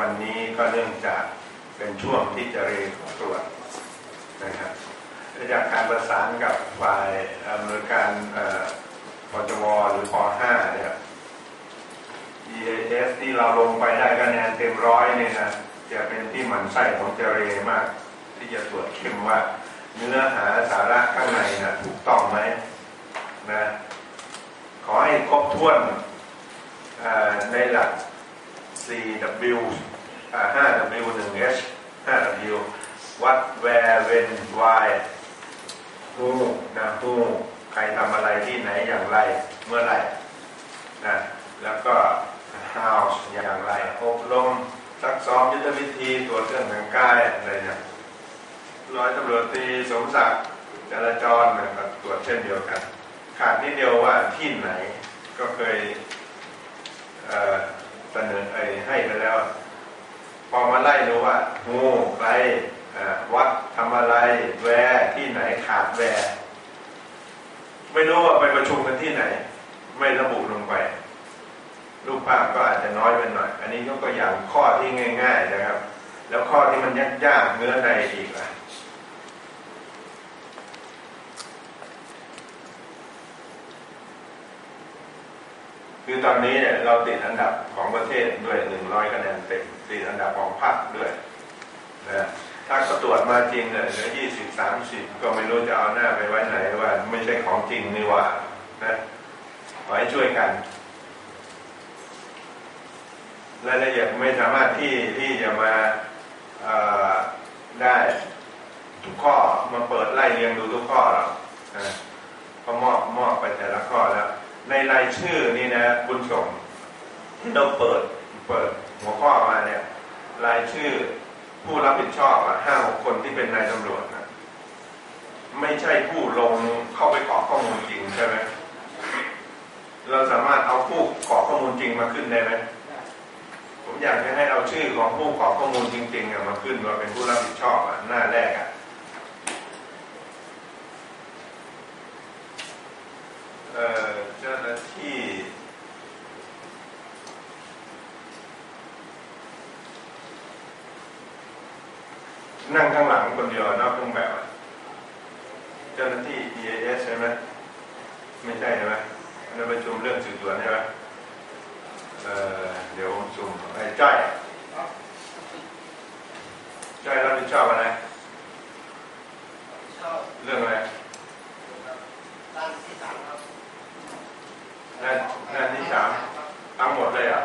วันนี้ก็เนื่องจากเป็นช่วงที่จะเรียนตรวจนะครับจากการประสานกับฝ่ายอำนวยการปจวหรือป .5 เนี่ย EAS ที่เราลงไปได้คะแนนเต็มร้อยเนี่ยนะจะเป็นที่หมันไส้ของเจเรมาก ที่จะตรวจเข้มว่า เนื้อหาสาระข้างในนะถูกต้องไหมนะขอให้ครบถ้วนในหลัก 4W อ่า 5W 1H 5W วัด where when why who นะ who ใครทำอะไรที่ไหนอย่างไรเมื่อไหร่นะแล้วก็ how อย่างไรอบรมซักซ้อมยุทธวิธีตรวจเครื่องแต่งกายอะไรเนี่ยร้อยตำรวจตรีสมศักดิ์จราจรนะครับตรวจเช่นเดียวกัน ขาดนิดเดียวว่าที่ไหนก็เคย เสนอไอ้ให้ไปแล้ว พอมาไล่ดูว่างูใครวัดทำอะไร แวรที่ไหนขาดแวไม่รู้ว่าไปประชุมกันที่ไหน ไม่ระบุลงไป รูปภาพก็อาจจะน้อยไปหน่อย อันนี้ยกตัวอย่างข้อที่ง่าย ๆนะครับ แล้วข้อที่มันยากๆเนื้อในอีกล่ะ คือตอนนี้เนี่ยเราติดอันดับของประเทศด้วยหนึ่งร้อยคะแนนเต็มติดอันดับของภาคด้วยนะถ้าตรวจมาจริงเนี่ยเหลือยี่สิบสามสิบก็ไม่รู้จะเอาหน้าไปไว้ไหนว่า ไม่ใช่ของจริงนี่ว่านะขอให้ช่วยกันรายละเอียดไม่สามารถที่ที่จะมาได้ทุกข้อมาเปิดไล่เรียงดูทุกข้อหรอกนะก็มอบมอบไปแต่ละข้อแล้ว ในรายชื่อนี่นะบุญส่งที่เราเปิดเปิดหัวข้อมาเนี่ยรายชื่อผู้รับผิดชอบอะห้าหกคนที่เป็นนายตำรวจนะไม่ใช่ผู้ลงเข้าไปกรอกข้อมูลจริงใช่ไหมเราสามารถเอาผู้กรอกข้อมูลจริงมาขึ้นได้ไหมผมอยากจะให้เอาชื่อของผู้กรอกข้อมูลจริงๆอะมาขึ้นว่าเป็นผู้รับผิดชอบอะหน้าแรก นั่งข้างหลังคนเดียวนอกเครื่องแบบ เจ้าหน้าที่ EAS ใช่ไหมไม่ใช่ใช่ไหมเราประชุมเรื่องสืบสวนใช่ไหมเเดี๋ยวประชุมไอ้จ้อยจ้อยรับผิดชอบอะไรเรื่องอะไรด้านที่สามหน้าที่สามทั้งหมดเลยอะ